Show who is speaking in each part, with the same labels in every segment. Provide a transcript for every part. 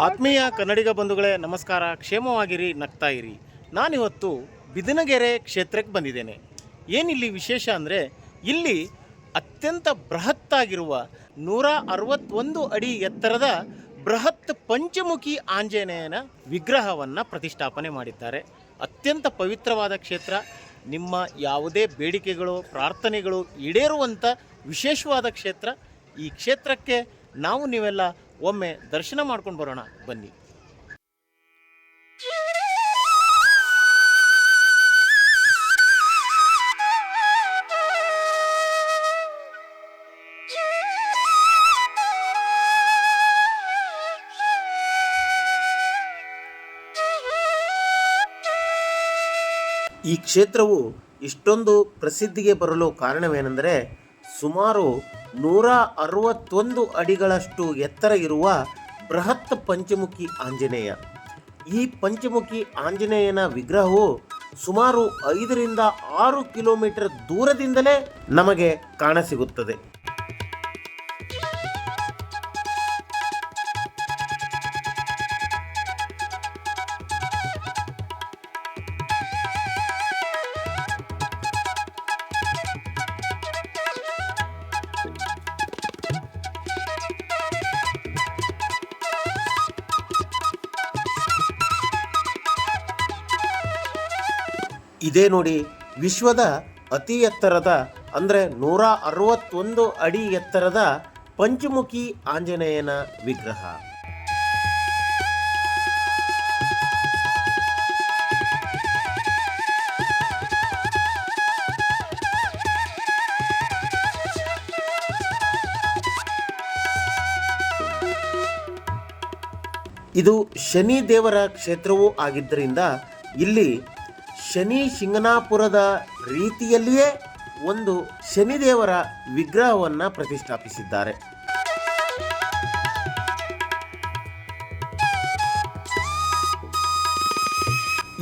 Speaker 1: ಆತ್ಮೀಯ ಕನ್ನಡಿಗ ಬಂಧುಗಳೇ, ನಮಸ್ಕಾರ. ಕ್ಷೇಮವಾಗಿರಿ, ನಗ್ತಾ ಇರಿ. ನಾನಿವತ್ತು ಬಿದನಗೆರೆ ಕ್ಷೇತ್ರಕ್ಕೆ ಬಂದಿದ್ದೇನೆ. ಏನಿಲ್ಲಿ ವಿಶೇಷ ಅಂದರೆ, ಇಲ್ಲಿ ಅತ್ಯಂತ ಬೃಹತ್ತಾಗಿರುವ ನೂರ ಅರವತ್ತೊಂದು ಅಡಿ ಎತ್ತರದ ಬೃಹತ್ ಪಂಚಮುಖಿ ಆಂಜನೇಯನ ವಿಗ್ರಹವನ್ನು ಪ್ರತಿಷ್ಠಾಪನೆ ಮಾಡಿದ್ದಾರೆ. ಅತ್ಯಂತ ಪವಿತ್ರವಾದ ಕ್ಷೇತ್ರ. ನಿಮ್ಮ ಯಾವುದೇ ಬೇಡಿಕೆಗಳು, ಪ್ರಾರ್ಥನೆಗಳು ಈಡೇರುವಂಥ ವಿಶೇಷವಾದ ಕ್ಷೇತ್ರ. ಈ ಕ್ಷೇತ್ರಕ್ಕೆ ನಾವು ನೀವೆಲ್ಲ ಒಮ್ಮೆ ದರ್ಶನ ಮಾಡ್ಕೊಂಡು ಬರೋಣ ಬನ್ನಿ. ಈ ಕ್ಷೇತ್ರವು ಇಷ್ಟೊಂದು ಪ್ರಸಿದ್ಧಿಗೆ ಬರಲು ಕಾರಣವೇನೆಂದರೆ ಸುಮಾರು ನೂರ ಅರವತ್ತೊಂದು ಅಡಿಗಳಷ್ಟು ಎತ್ತರ ಇರುವ ಬೃಹತ್ ಪಂಚಮುಖಿ ಆಂಜನೇಯ. ಈ ಪಂಚಮುಖಿ ಆಂಜನೇಯನ ವಿಗ್ರಹವು ಸುಮಾರು ಐದರಿಂದ ಆರು ಕಿಲೋಮೀಟರ್ ದೂರದಿಂದಲೇ ನಮಗೆ ಕಾಣಸಿಗುತ್ತದೆ. ಇದೇ ನೋಡಿ ವಿಶ್ವದ ಅತಿ ಎತ್ತರದ ಅಂದರೆ ನೂರ ಅರವತ್ತೊಂದು ಅಡಿ ಎತ್ತರದ ಪಂಚಮುಖಿ ಆಂಜನೇಯನ ವಿಗ್ರಹ. ಇದು ಶನಿ ದೇವರ ಕ್ಷೇತ್ರವೂ ಆಗಿದ್ದರಿಂದ ಇಲ್ಲಿ ಶನಿ ಶಿಂಗನಾಪುರದ ರೀತಿಯಲ್ಲಿಯೇ ಒಂದು ಶನಿದೇವರ ವಿಗ್ರಹವನ್ನು ಪ್ರತಿಷ್ಠಾಪಿಸಿದ್ದಾರೆ.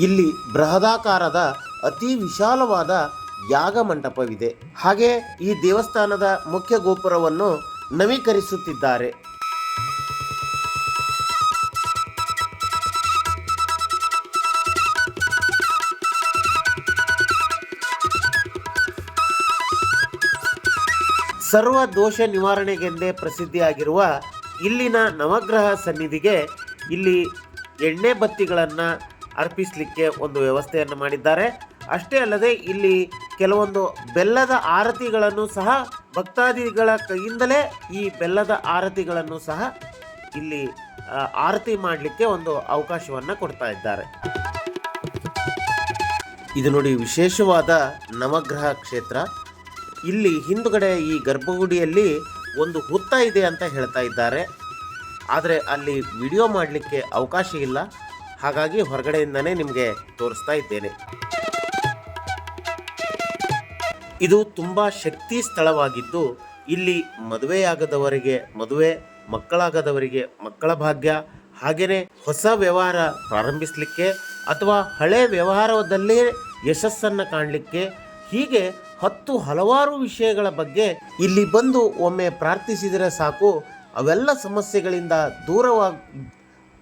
Speaker 1: ಇಲ್ಲಿ ಬೃಹದಾಕಾರದ ಅತಿ ವಿಶಾಲವಾದ ಯಾಗ ಮಂಟಪವಿದೆ. ಹಾಗೆ ಈ ದೇವಸ್ಥಾನದ ಮುಖ್ಯ ಗೋಪುರವನ್ನು ನವೀಕರಿಸುತ್ತಿದ್ದಾರೆ. ಸರ್ವ ದೋಷ ನಿವಾರಣೆಗೆಂದೇ ಪ್ರಸಿದ್ಧಿಯಾಗಿರುವ ಇಲ್ಲಿನ ನವಗ್ರಹ ಸನ್ನಿಧಿಗೆ ಇಲ್ಲಿ ಎಣ್ಣೆ ಬತ್ತಿಗಳನ್ನು ಅರ್ಪಿಸಲಿಕ್ಕೆ ಒಂದು ವ್ಯವಸ್ಥೆಯನ್ನು ಮಾಡಿದ್ದಾರೆ. ಅಷ್ಟೇ ಅಲ್ಲದೆ ಇಲ್ಲಿ ಕೆಲವೊಂದು ಬೆಲ್ಲದ ಆರತಿಗಳನ್ನು ಸಹ ಭಕ್ತಾದಿಗಳ ಕೈಯಿಂದಲೇ ಈ ಬೆಲ್ಲದ ಆರತಿಗಳನ್ನು ಸಹ ಇಲ್ಲಿ ಆರತಿ ಮಾಡಲಿಕ್ಕೆ ಒಂದು ಅವಕಾಶವನ್ನು ಕೊಡ್ತಾ ಇದ್ದಾರೆ. ಇದು ನೋಡಿ ವಿಶೇಷವಾದ ನವಗ್ರಹ ಕ್ಷೇತ್ರ. ಇಲ್ಲಿ ಹಿಂದುಗಡೆ ಈ ಗರ್ಭಗುಡಿಯಲ್ಲಿ ಒಂದು ಹುತ್ತ ಇದೆ ಅಂತ ಹೇಳ್ತಾ ಇದ್ದಾರೆ. ಆದರೆ ಅಲ್ಲಿ ವಿಡಿಯೋ ಮಾಡಲಿಕ್ಕೆ ಅವಕಾಶ ಇಲ್ಲ. ಹಾಗಾಗಿ ಹೊರಗಡೆಯಿಂದನೇ ನಿಮಗೆ ತೋರಿಸ್ತಾ ಇದ್ದೇನೆ. ಇದು ತುಂಬ ಶಕ್ತಿ ಸ್ಥಳವಾಗಿದ್ದು, ಇಲ್ಲಿ ಮದುವೆಯಾಗದವರಿಗೆ ಮದುವೆ, ಮಕ್ಕಳಾಗದವರಿಗೆ ಮಕ್ಕಳ ಭಾಗ್ಯ ಹಾಗೆಯೇ ಹೊಸ ವ್ಯವಹಾರ ಪ್ರಾರಂಭಿಸಲಿಕ್ಕೆ ಅಥವಾ ಹಳೆ ವ್ಯವಹಾರದಲ್ಲೇ ಯಶಸ್ಸನ್ನು ಕಾಣಲಿಕ್ಕೆ ಹೀಗೆ ಹತ್ತು ಹಲವಾರು ವಿಷಯಗಳ ಬಗ್ಗೆ ಇಲ್ಲಿ ಬಂದು ಒಮ್ಮೆ ಪ್ರಾರ್ಥಿಸಿದರೆ ಸಾಕು. ಅವೆಲ್ಲ ಸಮಸ್ಯೆಗಳಿಂದ ದೂರವಾಗ,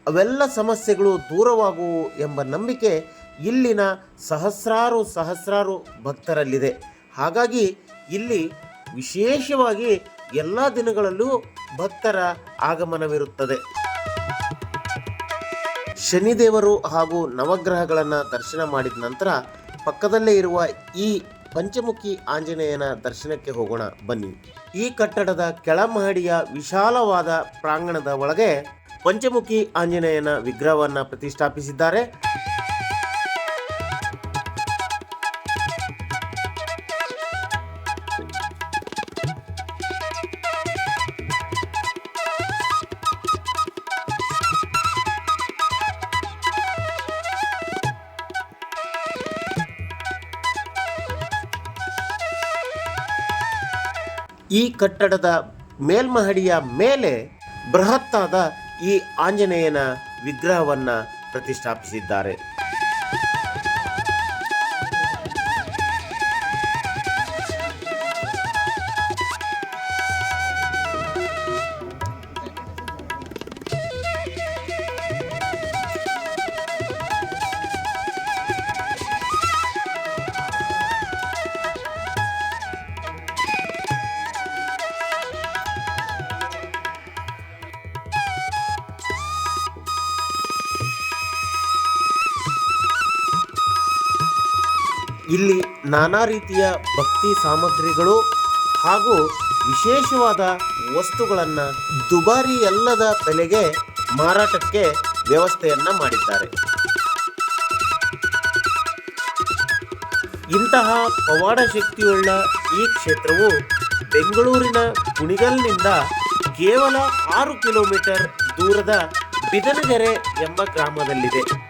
Speaker 1: ಅವೆಲ್ಲ ಸಮಸ್ಯೆಗಳು ದೂರವಾಗುವು ಎಂಬ ನಂಬಿಕೆ ಇಲ್ಲಿನ ಸಹಸ್ರಾರು ಸಹಸ್ರಾರು ಭಕ್ತರಲ್ಲಿದೆ. ಹಾಗಾಗಿ ಇಲ್ಲಿ ವಿಶೇಷವಾಗಿ ಎಲ್ಲ ದಿನಗಳಲ್ಲೂ ಭಕ್ತರ ಆಗಮನವಿರುತ್ತದೆ. ಶನಿದೇವರು ಹಾಗೂ ನವಗ್ರಹಗಳನ್ನು ದರ್ಶನ ಮಾಡಿದ ನಂತರ ಪಕ್ಕದಲ್ಲೇ ಇರುವ ಈ ಪಂಚಮುಖಿ ಆಂಜನೇಯನ ದರ್ಶನಕ್ಕೆ ಹೋಗೋಣ, ಬನ್ನಿ. ಈ ಕಟ್ಟಡದ ಕೆಳಮಹಡಿಯ ವಿಶಾಲವಾದ ಪ್ರಾಂಗಣದ ಒಳಗೆ ಪಂಚಮುಖಿ ಆಂಜನೇಯನ ವಿಗ್ರಹವನ್ನು ಪ್ರತಿಷ್ಠಾಪಿಸಿದ್ದಾರೆ. ಈ ಕಟ್ಟಡದ ಮೇಲ್ಮಹಡಿಯ ಮೇಲೆ ಬೃಹತ್ತಾದ ಈ ಆಂಜನೇಯನ ವಿಗ್ರಹವನ್ನು ಪ್ರತಿಷ್ಠಾಪಿಸಿದ್ದಾರೆ. ಇಲ್ಲಿ ನಾನಾ ರೀತಿಯ ಭಕ್ತಿ ಸಾಮಗ್ರಿಗಳು ಹಾಗೂ ವಿಶೇಷವಾದ ವಸ್ತುಗಳನ್ನು ದುಬಾರಿ ಅಲ್ಲದ ಬೆಲೆಗೆ ಮಾರಾಟಕ್ಕೆ ವ್ಯವಸ್ಥೆಯನ್ನು ಮಾಡಿದ್ದಾರೆ. ಇಂತಹ ಪವಾಡ ಶಕ್ತಿಯುಳ್ಳ ಈ ಕ್ಷೇತ್ರವು ಬೆಂಗಳೂರಿನ ಕುಣಿಗಲ್ನಿಂದ ಕೇವಲ ಆರು ಕಿಲೋಮೀಟರ್ ದೂರದ ಬಿದನಗೆರೆ ಎಂಬ ಗ್ರಾಮದಲ್ಲಿದೆ.